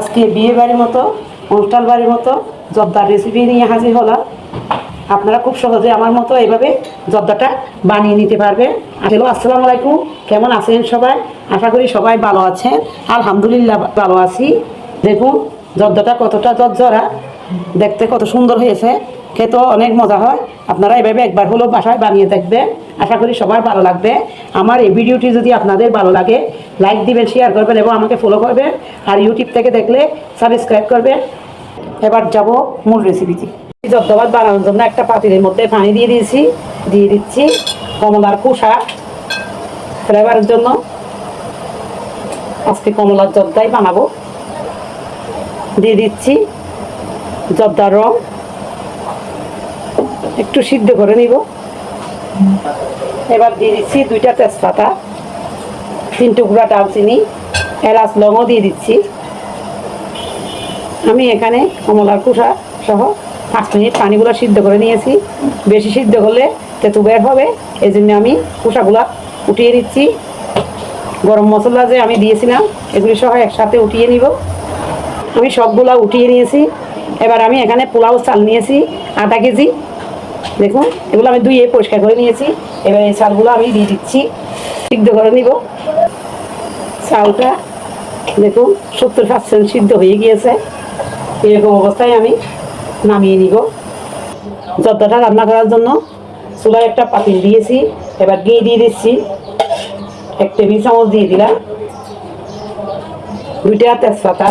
আজকে বিয়ে বাড়ির মতো অনুষ্ঠান বাড়ির মতো জর্দার রেসিপি নিয়ে হাজির হলাম। আপনারা খুব সহজে আমার মতো এইভাবে জবদাটা বানিয়ে নিতে পারবেন। হ্যালো, আসসালামু আলাইকুম। কেমন আছেন সবাই? আশা করি সবাই ভালো আছেন। আলহামদুলিল্লাহ ভালো আছি। দেখুন জবদাটা কতটা জর্জরা। দেখতে কত সুন্দর হয়েছে। খেতেও অনেক মজা হয়। আপনারা এভাবে একবার হলেও বাসায় বানিয়ে দেখবেন। আশা করি সবার ভালো লাগবে। আমার এই ভিডিওটি যদি আপনাদের ভালো লাগে, লাইক দিবেন শেয়ার করবেন এবং আমাকে ফলো করবেন। আর ইউটিউব থেকে দেখলে সাবস্ক্রাইব করবেন। এবার যাব মূল রেসিপিটি জর্দাবাদ বানানোর জন্য একটা পাতিলের মধ্যে পানি দিয়ে দিয়েছি। দিয়ে দিচ্ছি কমলার খোসা ফ্লেভারের জন্য। আজকে কমলার জর্দাই বানাবো। দিয়ে দিচ্ছি জর্দার রং। একটু সিদ্ধ করে নিব। এবার দিয়ে দিচ্ছি দুইটা তেজপাতা, তিন টুকরা ডালচিনি এলাচ লংও দিয়ে দিচ্ছি। আমি এখানে কমলার কুসা সহ পাঁচ মিনিট পানিগুলো সিদ্ধ করে নিয়েছি। বেশি সিদ্ধ করলে তেতু বের হবে এই জন্য আমি কুসাগুলা উঠিয়ে দিচ্ছি গরম মশলা যে আমি দিয়েছিলাম, এগুলি সহ একসাথে উঠিয়ে নিব। আমি সবগুলো উঠিয়ে নিয়েছি। এবার আমি এখানে পোলাও চাল নিয়েছি, আধা কেজি। দেখুন, এগুলো আমি ধুয়ে পরিষ্কার করে নিয়েছি। এবার এই চালগুলো আমি দিয়ে দিচ্ছি। সিদ্ধ করে নিব। চালটা দেখুন, সত্তর পার্সেন্ট সিদ্ধ হয়ে গিয়েছে। এরকম অবস্থায় আমি নামিয়ে নিব। যতটা রান্না করার জন্য চুলায় একটা পাতিল দিয়েছি, এবার ঘি দিয়ে দিচ্ছি। এক টেবিল চামচ দিয়ে দিলাম। দুইটা তেজপাতা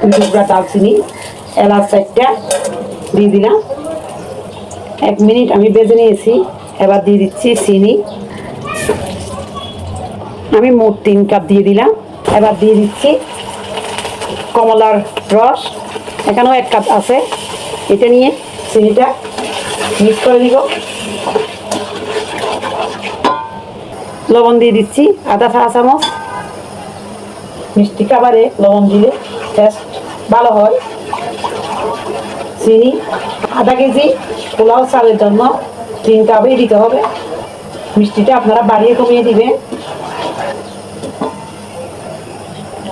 দুই টুকরা দালচিনি এলাচ চারটা দিয়ে দিলাম। এক মিনিট আমি বেজে নিয়েছি। এবার দিয়ে দিচ্ছি চিনি। আমি মোট তিন কাপ দিয়ে দিলাম। এবার দিয়ে দিচ্ছি কমলার রস। এখানেও এক কাপ আছে। এটা নিয়ে চিনিটা মিক্স করে দিব লবণ দিয়ে দিচ্ছি আধা চা চামচ। মিষ্টি খাবারে লবণ দিলে টেস্ট ভালো হয়। চিনি আধা কেজি পোলাও চালের জন্য তিন কাপই দিতে হবে। মিষ্টিটা আপনারা বাড়িয়ে কমিয়ে দিবেন।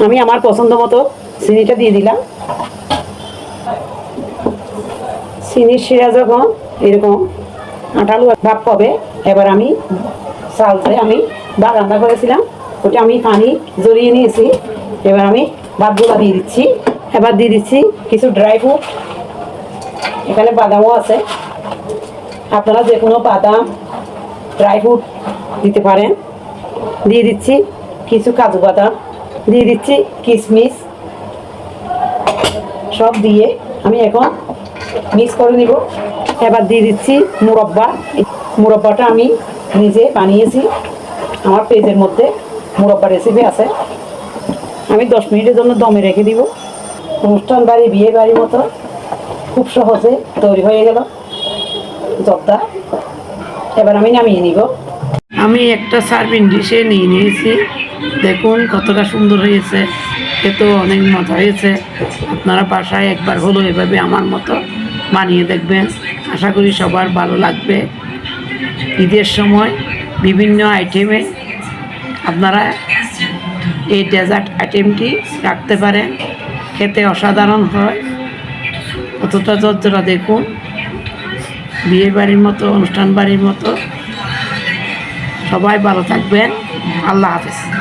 আমি আমার পছন্দ মতো চিনিটা দিয়ে দিলাম। চিনির শিরা যখন এরকম আঠালু ভাব পাবে এবার আমি চালতে আমি ভাত রান্না করেছিলাম, ওটা আমি পানি জড়িয়ে নিয়েছি। এবার আমি ভাতগুলো দিয়ে দিচ্ছি। এবার দিয়ে দিচ্ছি কিছু ড্রাই ফ্রুট এখানে বাদামও আছে। আপনারা যে কোনো বাদাম ড্রাই ফ্রুট দিতে পারেন। দিয়ে দিচ্ছি কিছু কাজু বাদাম, দিয়ে দিচ্ছি কিশমিশ সব দিয়ে আমি এখন মিক্স করে নিব। এবার দিয়ে দিচ্ছি মুরব্বা। মুরব্বাটা আমি নিজে বানিয়েছি। আমার পেজের মধ্যে মুরব্বা রেসিপি আছে। আমি দশ মিনিটের জন্য দমে রেখে দিব। অনুষ্ঠান বাড়ি, বিয়ে বাড়ির মতো। খুব সহজে তৈরি হয়ে গেল জর্দা এবার আমি নামিয়ে নিব। আমি একটা সার্ভিং ডিশে নিয়ে নিয়েছি। দেখুন কতটা সুন্দর হয়েছে। খেতেও অনেক মজা হয়েছে। আপনারা বাসায় একবার হলো এভাবে আমার মতো বানিয়ে দেখবেন। আশা করি সবার ভালো লাগবে। ঈদের সময় বিভিন্ন আইটেমে আপনারা এই ডেজার্ট আইটেমটি রাখতে পারেন। খেতে অসাধারণ হয়। কতটা জর্জরা দেখুন। বিয়ে বাড়ির মতো অনুষ্ঠান বাড়ির মতো। সবাই ভালো থাকবেন। আল্লাহ হাফেজ।